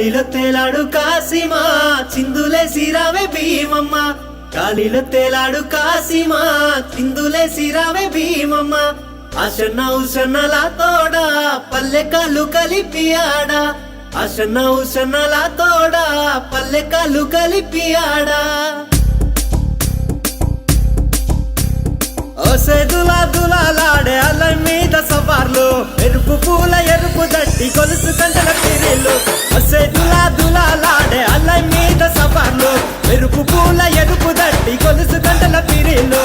గాలిలో తేలాడు కాసిమా చిందులే సిరావే భీమమ్మ. గాలిలో తేలాడు కాసిమా చిందులే సిరావే భీమమ్మ. అసన్న ఉసన్నల తోడా పల్లె కాలు కలిపియాడా. అసన్న ఉసన్నల తోడా పల్లె కాలు కలిపియాడా. ఓసే దులా దులాలాడే ఎరుపు పూల ఎరుపు దట్టి కొలుసు కంటల పిరిలు దులా దులాలాడే అల మీద సవార్లు. ఎరుపు పూల ఎరుపు దట్టి కొలుసు కంటల పిరిలు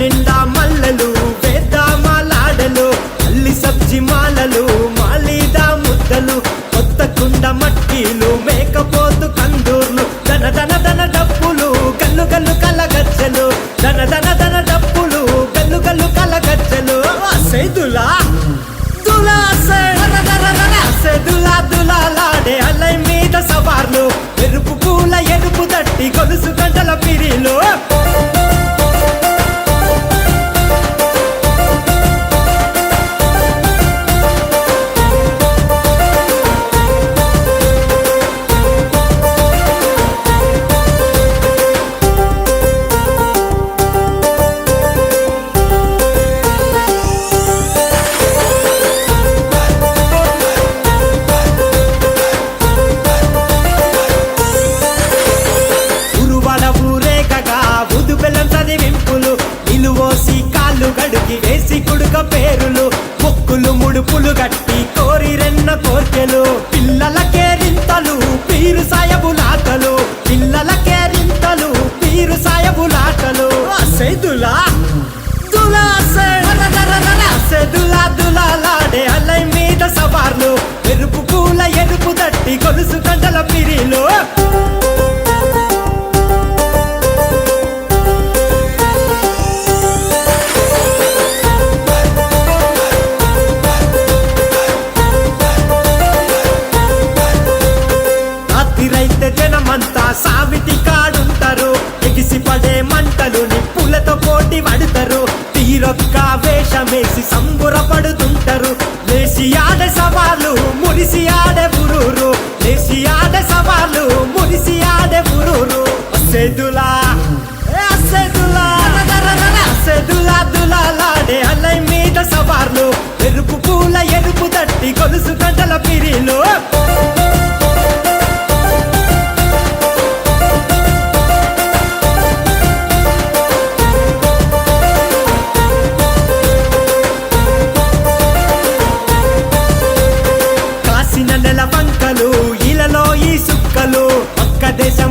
నిండా లేకపోతు కందూర్లు ధన ధన ధన డప్పులు గల్లు గల్లు కలగచ్చలు. ధన ధన ధన డప్పులు గల్లు గల్లు కలగచ్చలు. సేదులా దులా. సెదులా దులాలాడే అల్లై మీద సవార్లు. ఎరుపు పూల ఎరుపు తట్టి గొలుసు గంటల పిరిలో. వేసి పేరులు మొక్కులు ముడుపులు గట్టి కోరి రెన్న కోర్కెలు. పిల్లలకే కేరింతలు పీరు సాయబులాటలు పిల్లలకే కేరింతలు పీరు సాయబులాటలు సెదులా దులా సెదులా దులాలాడే అల్లై మీద సవార్లు. ఎరుపు పూల ఎరుపు దట్టి గొలుసు కండల పిరిలో. వేసి సంబురపడుతుంటారు. లేచి ఆడే సవాలు మురిసి ఆడే పురూరు లేచి ఆడే సవాలు మురిసి ఆడే పురూరు అసేదులా అల్లై మీద సవార్లు. ఎరుపు పూల ఎరుపు తట్టి గొలుసు గంటల పిరి మొక్కలు ఒక్క దేశం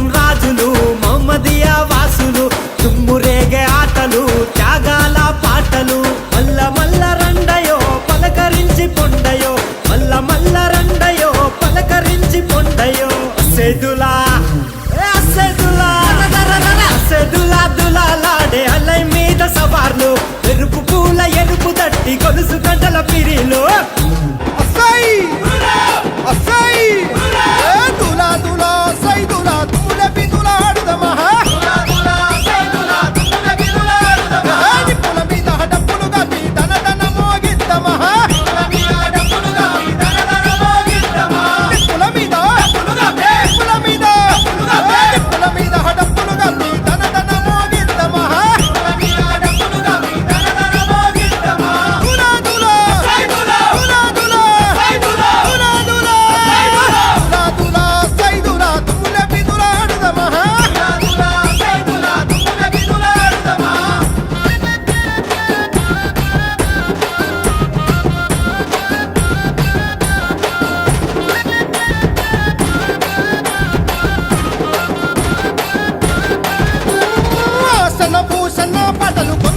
కథలు